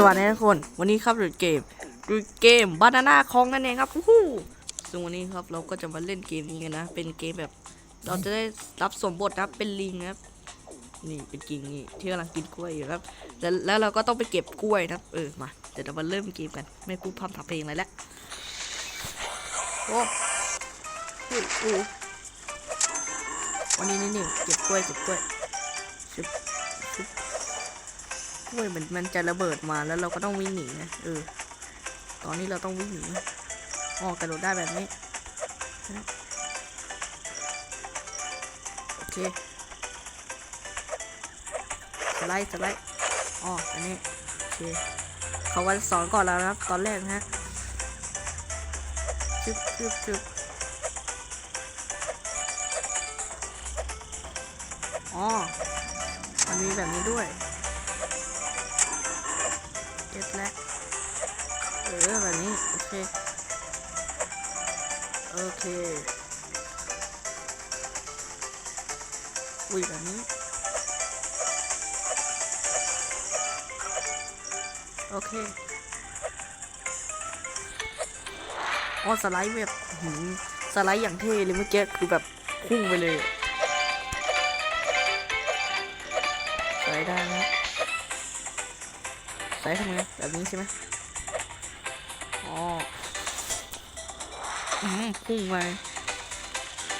สวัสดีทุกคนวันนี้ครับเราเกมดูเกมบานาน่าคองนั่นเองครับวู้ฮู้ซึ่งวันนี้ครับเราก็จะมาเล่นเกมนี้กันนะ เป็นเกมแบบเราจะได้รับสมบทนะครับเป็นลิงนะครับนี่เป็นกิ่งนี่ที่กำลังกินกล้วยอยู่ครับแล้วแล้วเราก็ต้องไปเก็บกล้วยนะเออมาเดี๋ยวเรามาเริ่มเกมกัน ไม่พูดพร่ำทำเพลงอะไรแล้วโอ้โอ้โหวันนี้นี่นี่เก็บกล้วยเก็บกล้วยชึบชึบ กล้วยมันมันจะระเบิดมาแล้วเราก็ต้องวิ่งหนีนะเออ ตอนนี้เราต้องวิ่งหนีอ๋อกระโดดได้แบบนี้โอเคสไลด์สไลด์อ๋ออันนี้โอเคเขาก็สอนก่อนแล้วนะครับ ตอนแรกนะฮะชึบชึบชึบอ๋อมันมีแบบนี้ด้วย โอเคอ๋อสไลด์แบบหืมสไลด์อย่างเท่เลยเมื่อกี้คือแบบพุ่งไปเลยสไลด์ได้นะใส่ทำไงแบบนี้ใช่ไหมอ๋ออืมพุ่งไป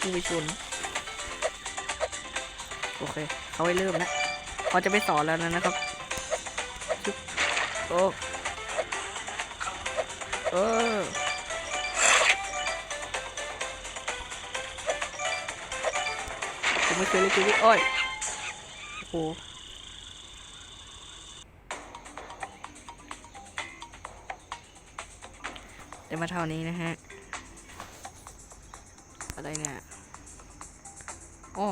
พุ่งไปชนโอเคเขาให้เริ่มแล้วเขาจะไปสอนแล้วนะนะครับ โอ้เออผมไม่เคยเล่นเกมนี้โอ้ยโอ้โหได้มาเท่านี้นะฮะ อะไรเนี่ยอ้อ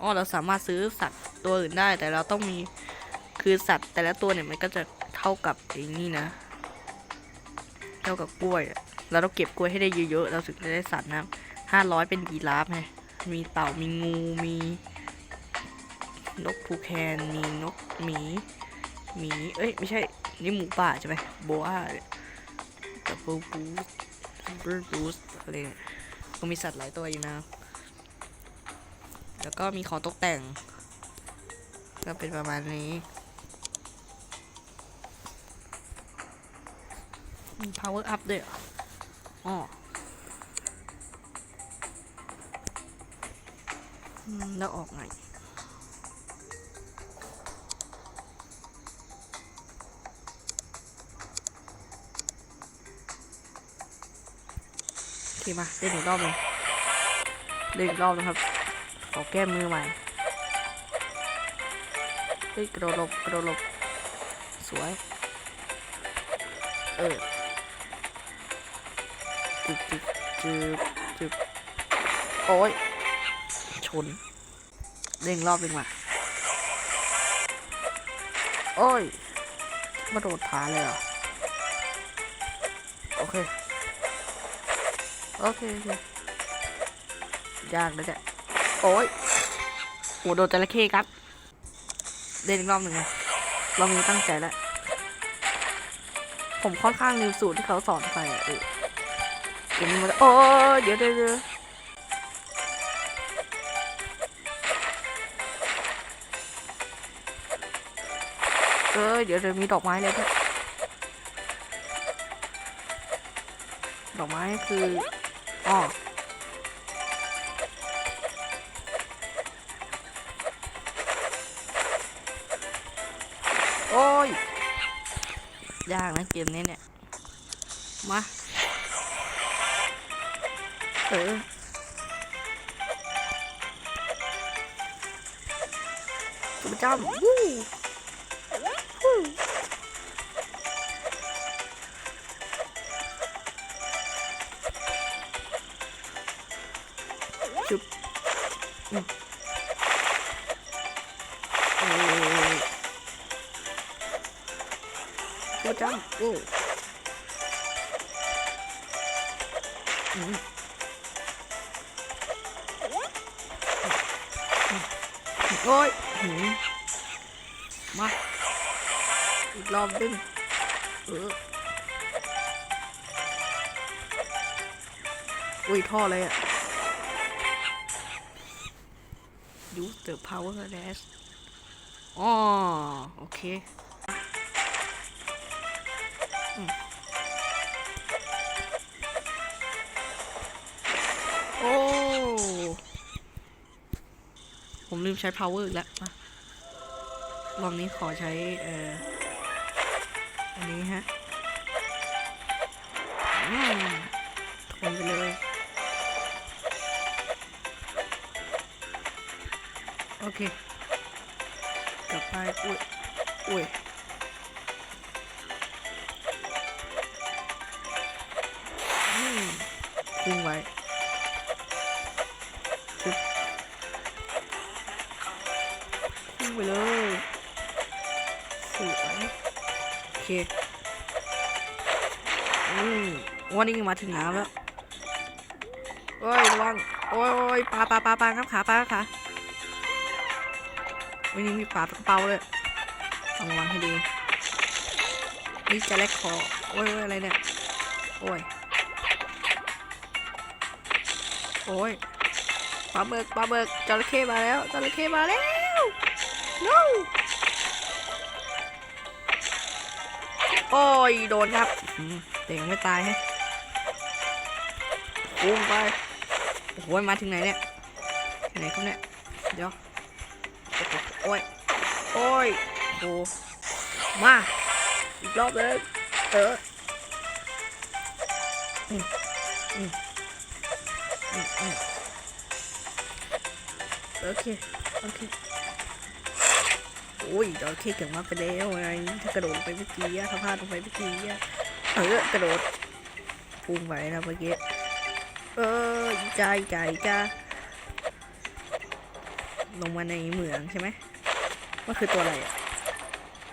อ้อเราสามารถซื้อสัตว์ตัวอื่นได้แต่เราต้องมี คือสัตว์แต่ละตัวเนี่ยมันก็จะเท่ากับไอ้นี่นะ เท่ากับกล้วย เราต้องเก็บกล้วยให้ได้เยอะๆ เราถึงจะได้สัตว์นะห้าร้อยเป็นยีราฟไงมีเต่ามีงูมีนกพูแคนมีนกหมีหมีเอ้ยไม่ใช่นี่หมูป่าใช่ไหมโบอาดับเบิลบูสดับเบิลบูสอะไรเนี่ยก็มีสัตว์หลายตัวอยู่นะ แล้วก็มีของตกแต่ง ก็เป็นประมาณนี้ power up ด้วยเหรออ๋อแล้วออกไงโอเคมาเล่นอีกรอบหนึงเล่นอีกรอบนะครับ ขอแก้มือใหม่เฮ้ยกระโดดกระโดดสวย เออ จึบจึบจึบจึบโอ้ย ชนเล่นอีกรอบหนึ่งมาโอ้ย มาโดดผาเลยเหรอ โอเค โอเคโอเคยากนะจ๊ะโอ้ยโหโดนจระเข้ครับเล่นอีกรอบหนึ่งนะรอบนี้ตั้งใจแล้ว ผมค่อนข้างลืมสูตรที่เขาสอนไปอะเออ เดี๋ยวนี้มันโอ้ยเดี๋ยวเดี๋ยวเดี๋ยวเออเดี๋ยวเดี๋ยวมีดอกไม้เลยด้วยดอกไม้คืออ๋อโอ้ยยากนะเกมนี้เนี่ย มา เออสุดจ้ำวู้วู้ โอ้ยหืมมา อีกรอบดึงเอออุ้ยท่อเลยอะ use the power dash อ๋อ โอเค ผมลืมใช้ power อีกแล้วรอบนี้ขอใช้เอ่ออันนี้ฮะอืมทนไปเลยโอเค กลับไป อุ้ย อุ้ยอืมพุ่งไว้ ไปเลยสวยโอเคอืมวันนี้มาถึงน้ำแล้วโอ้ยระวังโอ้ยปลาปลาปลาปลาครับขาปลาครับขาวันนี้มีปลากระเป๋าเลยต้องระวังให้ดีนี่จะแลกคอโอ้ยโอ้ยอะไรเนี่ยโอ้ยโอ้ยปลาเบิกปลาเบิกจระเข้มาแล้วจระเข้มาแล้ว no โอ้ย โดนครับอืมแต่งไม่ตายฮะพุ่งไป โอ้โห มาถึงไหนเนี่ยไหนครับเนี่ย เดี๋ยว โอ้ย โอ้ยโอ้มา อีกรอบเลย เอออืมอืมอืมอืมโอเค โอเค โอ้ยจระเข้เก่งมากไปแล้วไงถ้ากระโดดไปเมื่อกี้ถ้าพลาดลงไปเมื่อกี้เออกระโดดพุ่งไปนะเมื่อกี้เอออีกาอีกาอีกาลงมาในเหมืองใช่ไหมมันคือตัวอะไรอะ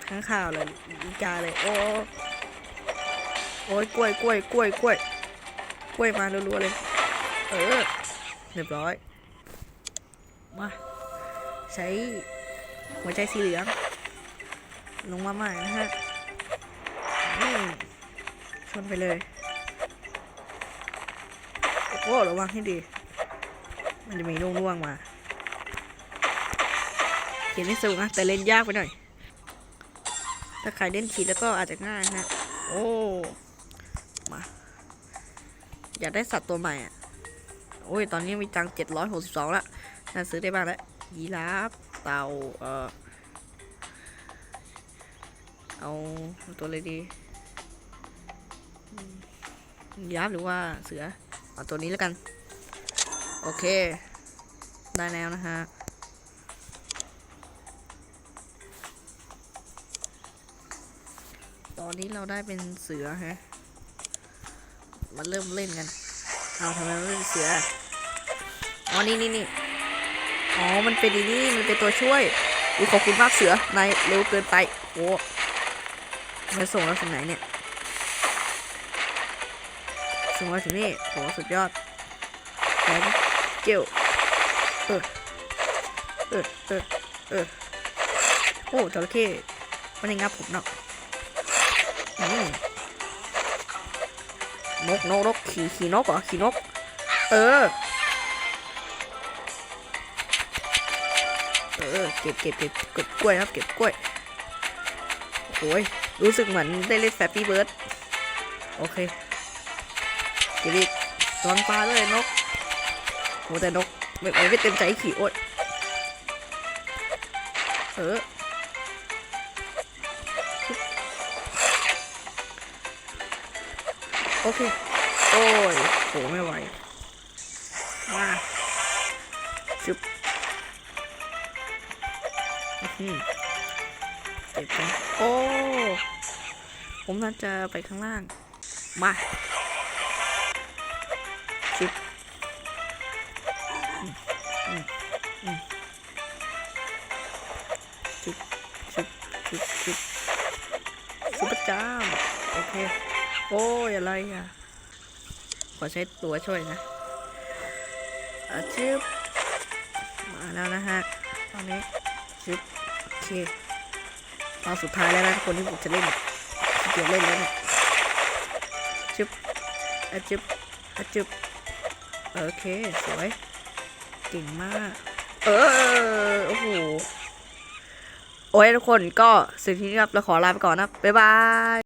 ข้างข่าวเลยอีกาเลยโอ้โอ้ยกล้วยกล้วยกล้วยกล้วยกล้วยมารัวๆเลย เออเรียบร้อยมาใช้ หัวใจสีเหลือง ลงมาใหม่นะฮะชนไปเลย โอ้ระวังให้ดี มันจะมีร่วงๆมา เขียนไม่สูงนะ แต่เล่นยากไปหน่อย ถ้าใครเล่นขีดแล้วก็อาจจะง่ายนะ โอ้ มา อยากได้สัตว์ตัวใหม่อะ โอ้ย ตอนนี้มีตังเจ็ดร้อยหกสิบสองละน่าซื้อได้บ้างแล้วยีราฟ เตาเออเอาตัวอะไรดียีราหรือว่าเสือ เอาตัวนี้แล้วกัน โอเค ได้แล้วนะฮะตอนนี้เราได้เป็นเสือฮะมาเริ่มเล่นกัน เอาทำไมไม่เป็นเสือ อ๋อ นี่นี่นี่ อ๋อ มันเป็นนี่มันเป็นตัวช่วยอุ้ยขอบคุณมากเสือนายเร็วเกินไปโอ้มาส่งเราถึงไหนเนี่ย ส่งมาถึงนี่โหสุดยอดแอนเกิลเออเออเออเออโอ้จระเข้มันยังงับผมเนาะนกนกนกขี่ขี่นกเหรอขี่นก เออ ออเก็บเก็บเก็บเก็บกล้วยครับ เก็บกล้วยโอ้ยรู้สึกเหมือนได้เล่นแฟปปี้เบิร์ดโอเคเก็บอีกตอนปลาเลยนกโหแต่นกไม่ไม่ไม่เต็มใจขี่โอ๊ยเออโอเค โอ้ยโหไม่ไหว มาชึบ เก็บไปโอ้ ผมน่าจะไปข้างล่าง มาชึบอืมอืมอืมชึบชึบชึบชึบซุปเปอร์จามโอเค โอ้ยอะไรอะ ขอใช้ตัวช่วยนะอาชึบมาแล้วนะฮะ ตอนนี้ชึบ เคโอเคตอนสุดท้ายแล้วนะคนที่ผมจะเล่นเนี่ยวเล่นแล้วเนี่ยจึ๊บอะจึ๊บอะจึ๊บโอเคสวยเก่งมาก เออโอ้โหโอ้ยทุกคนก็สิ่งที่นี้ครับเราขอลาไปก่อนนะ บ๊ายบาย